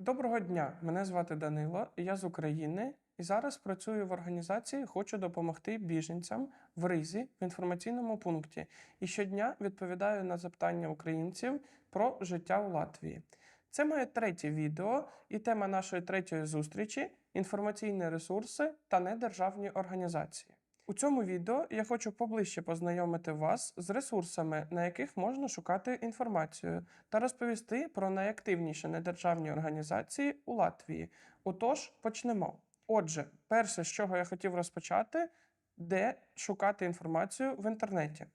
Доброго дня! Мене звати Данило, я з України і зараз працюю в організації Хочу допомогти біженцям в Ризі в інформаційному пункті. І щодня відповідаю на запитання українців про життя у Латвії. Це моє третє відео, і тема нашої третьої зустрічі інформаційні ресурси та недержавні організації. У цьому відео я хочу поближче познайомити вас з ресурсами, на яких можна шукати інформацію, та розповісти про найактивніші недержавні організації у Латвії. Отож, почнемо. Отже, перше, з чого я хотів розпочати, де шукати інформацію в інтернеті.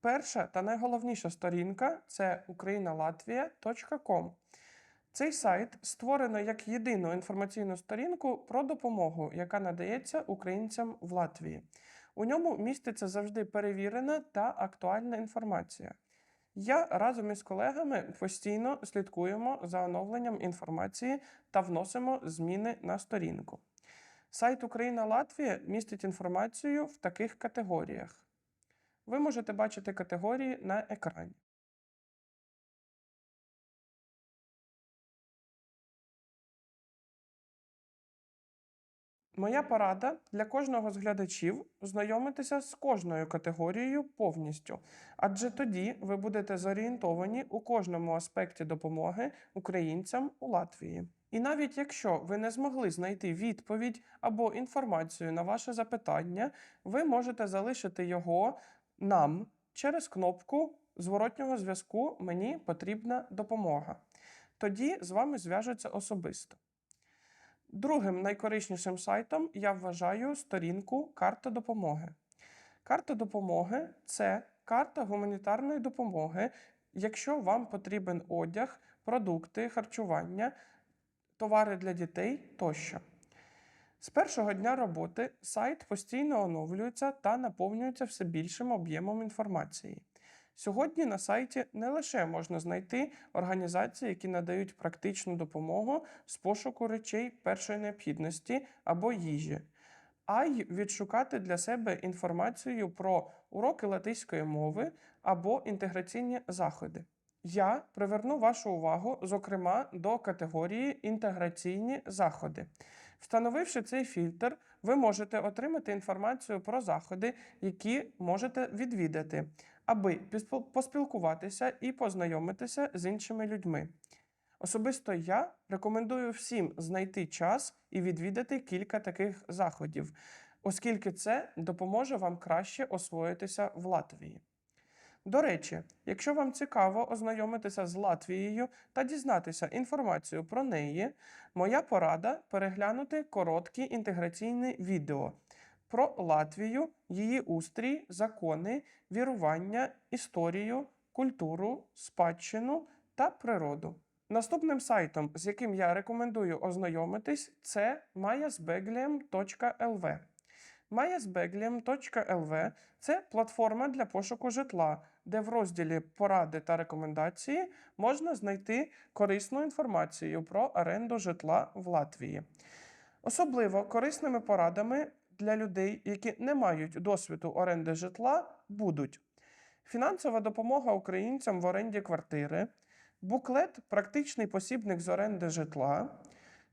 Перша та найголовніша сторінка це ukrainalatvia.com. Цей сайт створено як єдину інформаційну сторінку про допомогу, яка надається українцям в Латвії. У ньому міститься завжди перевірена та актуальна інформація. Я разом із колегами постійно слідкуємо за оновленням інформації та вносимо зміни на сторінку. Сайт Україна Латвія містить інформацію в таких категоріях. Ви можете бачити категорії на екрані. Моя порада для кожного з глядачів знайомитися з кожною категорією повністю, адже тоді ви будете зорієнтовані у кожному аспекті допомоги українцям у Латвії. І навіть якщо ви не змогли знайти відповідь або інформацію на ваше запитання, ви можете залишити його нам через кнопку зворотнього зв'язку Мені потрібна допомога. Тоді з вами зв'яжуться особисто. Другим найкориснішим сайтом я вважаю сторінку Карта допомоги. Карта допомоги це карта гуманітарної допомоги, якщо вам потрібен одяг, продукти, харчування, товари для дітей тощо. З першого дня роботи сайт постійно оновлюється та наповнюється все більшим об'ємом інформації. Сьогодні на сайті не лише можна знайти організації, які надають практичну допомогу з пошуку речей першої необхідності або їжі, а й відшукати для себе інформацію про уроки латиської мови або інтеграційні заходи. Я приверну вашу увагу, зокрема, до категорії інтеграційні заходи. Встановивши цей фільтр, ви можете отримати інформацію про заходи, які можете відвідати, аби поспілкуватися і познайомитися з іншими людьми. Особисто я рекомендую всім знайти час і відвідати кілька таких заходів, оскільки це допоможе вам краще освоїтися в Латвії. До речі, якщо вам цікаво ознайомитися з Латвією та дізнатися інформацію про неї, моя порада переглянути короткі інтеграційні відео про Латвію, її устрій, закони, вірування, історію, культуру, спадщину та природу. Наступним сайтом, з яким я рекомендую ознайомитись, це mayasbegliem.lv. MySbegliem.lv – це платформа для пошуку житла, де в розділі Поради та рекомендації можна знайти корисну інформацію про оренду житла в Латвії. Особливо корисними порадами для людей, які не мають досвіду оренди житла, будуть фінансова допомога українцям в оренді квартири, буклет Практичний посібник з оренди житла.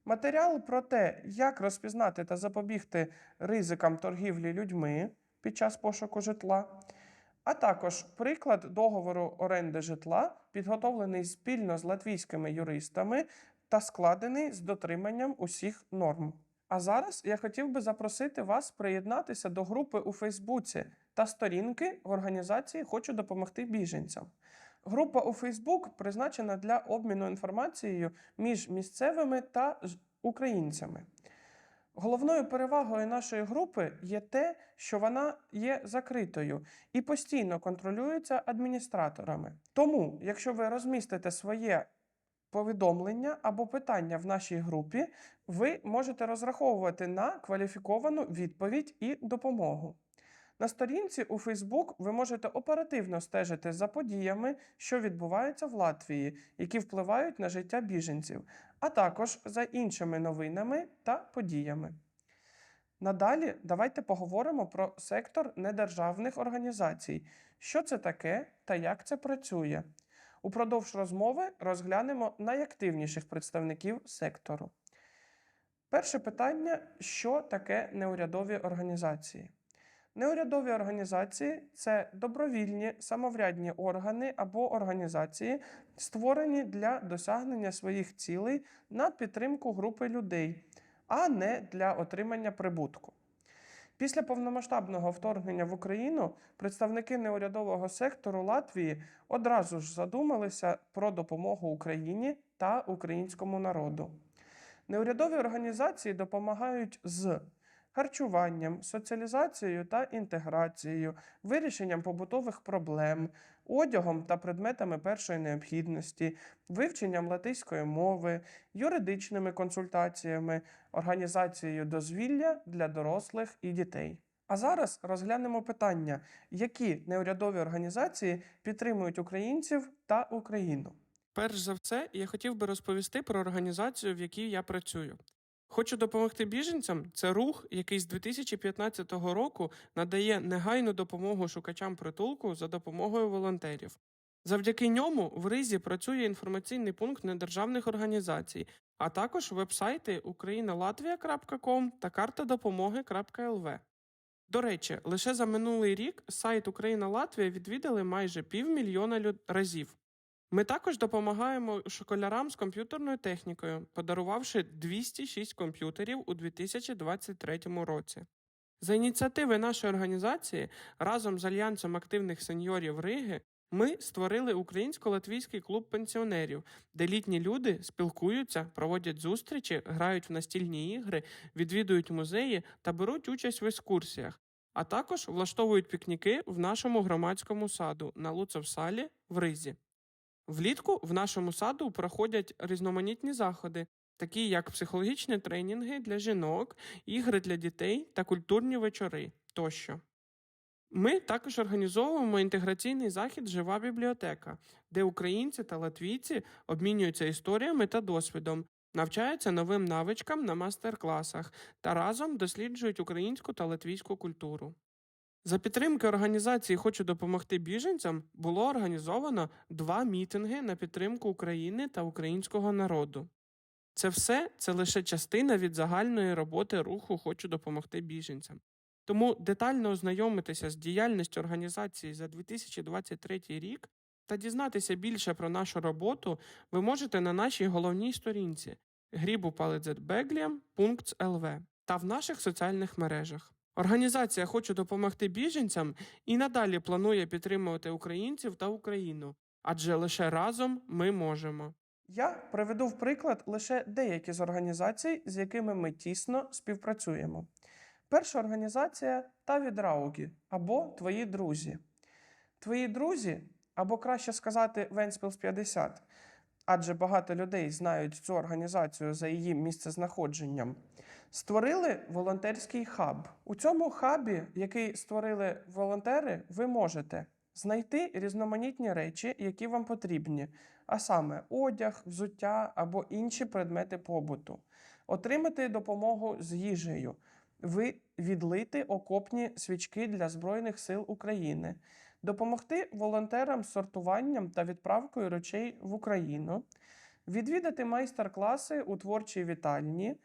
Матеріал про те, як розпізнати та запобігти ризикам торгівлі людьми під час пошуку житла, а також приклад договору оренди житла, підготовлений спільно з латвійськими юристами та складений з дотриманням усіх норм. А зараз я хотів би запросити вас приєднатися до групи у Фейсбуці та сторінки в організації Хочу допомогти біженцям. Група у Facebook призначена для обміну інформацією між місцевими та українцями. Головною перевагою нашої групи є те, що вона є закритою і постійно контролюється адміністраторами. Тому, якщо ви розмістите своє повідомлення або питання в нашій групі, ви можете розраховувати на кваліфіковану відповідь і допомогу. На сторінці у Facebook ви можете оперативно стежити за подіями, що відбуваються в Латвії, які впливають на життя біженців, а також за іншими новинами та подіями. Надалі давайте поговоримо про сектор недержавних організацій, що це таке та як це працює. Упродовж розмови розглянемо найактивніших представників сектору. Перше питання: що таке неурядові організації? Неурядові організації це добровільні самоврядні органи або організації, створені для досягнення своїх цілей на підтримку групи людей, а не для отримання прибутку. Після повномасштабного вторгнення в Україну представники неурядового сектору Латвії одразу ж задумалися про допомогу Україні та українському народу. Неурядові організації допомагають з харчуванням, соціалізацією та інтеграцією, вирішенням побутових проблем, одягом та предметами першої необхідності, вивченням латиської мови, юридичними консультаціями, організацією дозвілля для дорослих і дітей. А зараз розглянемо питання, які неурядові організації підтримують українців та Україну. Перш за все, я хотів би розповісти про організацію, в якій я працюю. Хочу допомогти біженцям. Це рух, який з 2015 року надає негайну допомогу шукачам притулку за допомогою волонтерів. Завдяки ньому в Ризі працює інформаційний пункт недержавних організацій, а також вебсайти ukrainalatvia.com та карта допомоги.лв. До речі, лише за минулий рік сайт Україна Латвія відвідали майже півмільйона разів. Ми також допомагаємо школярам з комп'ютерною технікою, подарувавши 206 комп'ютерів у 2023 році. За ініціативи нашої організації разом з Альянсом активних сеньорів Риги ми створили українсько-латвійський клуб пенсіонерів, де літні люди спілкуються, проводять зустрічі, грають в настільні ігри, відвідують музеї та беруть участь в екскурсіях, а також влаштовують пікніки в нашому громадському саду на Луцевсалі в Ризі. Влітку в нашому саду проходять різноманітні заходи, такі як психологічні тренінги для жінок, ігри для дітей та культурні вечори тощо. Ми також організовуємо інтеграційний захід Жива бібліотека, де українці та латвійці обмінюються історіями та досвідом, навчаються новим навичкам на мастер-класах та разом досліджують українську та латвійську культуру. За підтримки організації Хочу допомогти біженцям було організовано два мітинги на підтримку України та українського народу. Це все це лише частина від загальної роботи руху Хочу допомогти біженцям. Тому детально ознайомитися з діяльністю організації за 2023 рік та дізнатися більше про нашу роботу ви можете на нашій головній сторінці gribupaledzетbegliam.lv та в наших соціальних мережах. Організація Хочу допомогти біженцям і надалі планує підтримувати українців та Україну, адже лише разом ми можемо. Я приведу в приклад лише деякі з організацій, з якими ми тісно співпрацюємо. Перша організація та відраугі або Твої друзі. Твої друзі, або краще сказати, Венспілс 50, адже багато людей знають цю організацію за її місцезнаходженням. Створили волонтерський хаб. У цьому хабі, який створили волонтери, ви можете знайти різноманітні речі, які вам потрібні, а саме одяг, взуття або інші предмети побуту, отримати допомогу з їжею, ви відлити окопні свічки для Збройних сил України, допомогти волонтерам з сортуванням та відправкою речей в Україну, відвідати майстер-класи у творчій вітальні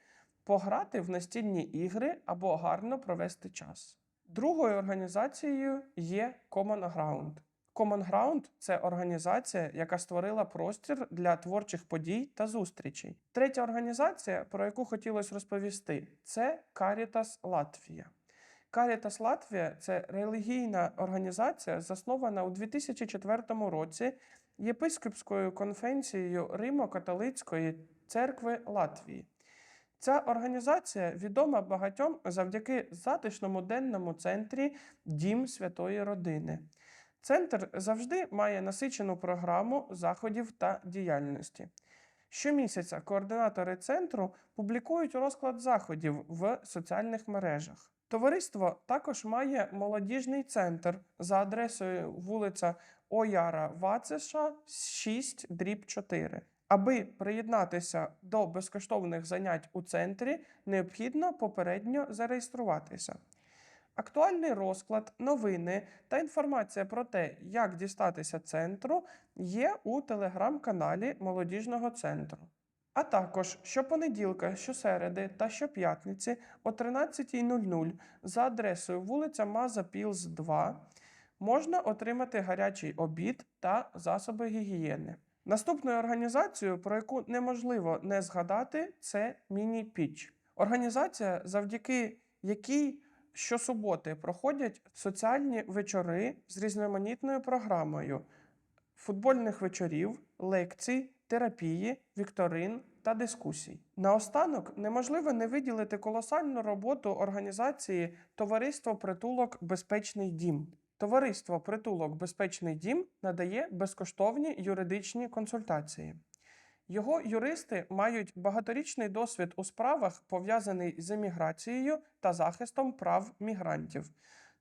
пограти в настільні ігри або гарно провести час. Другою організацією є Common Ground. Common Ground – це організація, яка створила простір для творчих подій та зустрічей. Третя організація, про яку хотілося розповісти, це Caritas Латвія. Caritas Латвія це релігійна організація, заснована у 2004 році Єпископською конфенцією Римо-католицької церкви Латвії. Ця організація відома багатьом завдяки затишному денному центрі Дім Святої Родини. Центр завжди має насичену програму заходів та діяльності. Щомісяця координатори центру публікують розклад заходів в соціальних мережах. Товариство також має молодіжний центр за адресою вулиця Ояра Вацеша, 6 дріб 4. Аби приєднатися до безкоштовних занять у центрі, необхідно попередньо зареєструватися. Актуальний розклад, новини та інформація про те, як дістатися центру, є у телеграм-каналі Молодіжного центру. А також щопонеділка, щосереди та щоп'ятниці о 13.00 за адресою вулиця Маза Пілз 2 можна отримати гарячий обід та засоби гігієни. Наступною організацією, про яку неможливо не згадати, це Міні-Піч. Організація, завдяки якій щосуботи проходять соціальні вечори з різноманітною програмою футбольних вечорів, лекцій, терапії, вікторин та дискусій. Наостанок неможливо не виділити колосальну роботу організації Товариство Притулок Безпечний Дім. Товариство Притулок Безпечний Дім надає безкоштовні юридичні консультації. Його юристи мають багаторічний досвід у справах, пов'язаний з еміграцією та захистом прав мігрантів.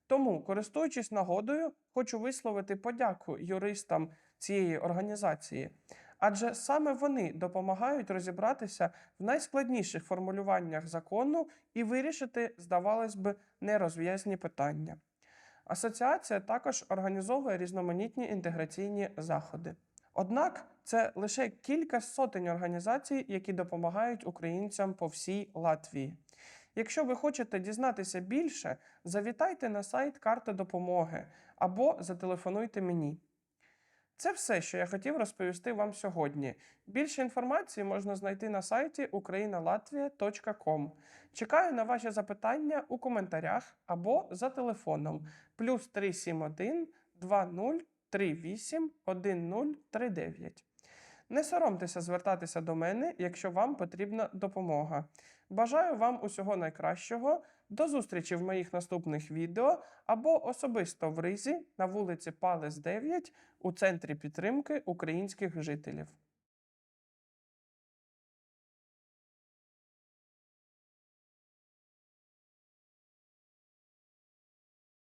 Тому, користуючись нагодою, хочу висловити подяку юристам цієї організації, адже саме вони допомагають розібратися в найскладніших формулюваннях закону і вирішити, здавалось би, нерозв'язні питання. Асоціація також організовує різноманітні інтеграційні заходи. Однак це лише кілька сотень організацій, які допомагають українцям по всій Латвії. Якщо ви хочете дізнатися більше, завітайте на сайт карти допомоги або зателефонуйте мені. Це все, що я хотів розповісти вам сьогодні. Більше інформації можна знайти на сайті ukrainalatvia.com. Чекаю на ваші запитання у коментарях або за телефоном плюс 371 2038 1039. Не соромтеся звертатися до мене, якщо вам потрібна допомога. Бажаю вам усього найкращого. До зустрічі в моїх наступних відео або особисто в Ризі на вулиці Палес 9 у центрі підтримки українських жителів.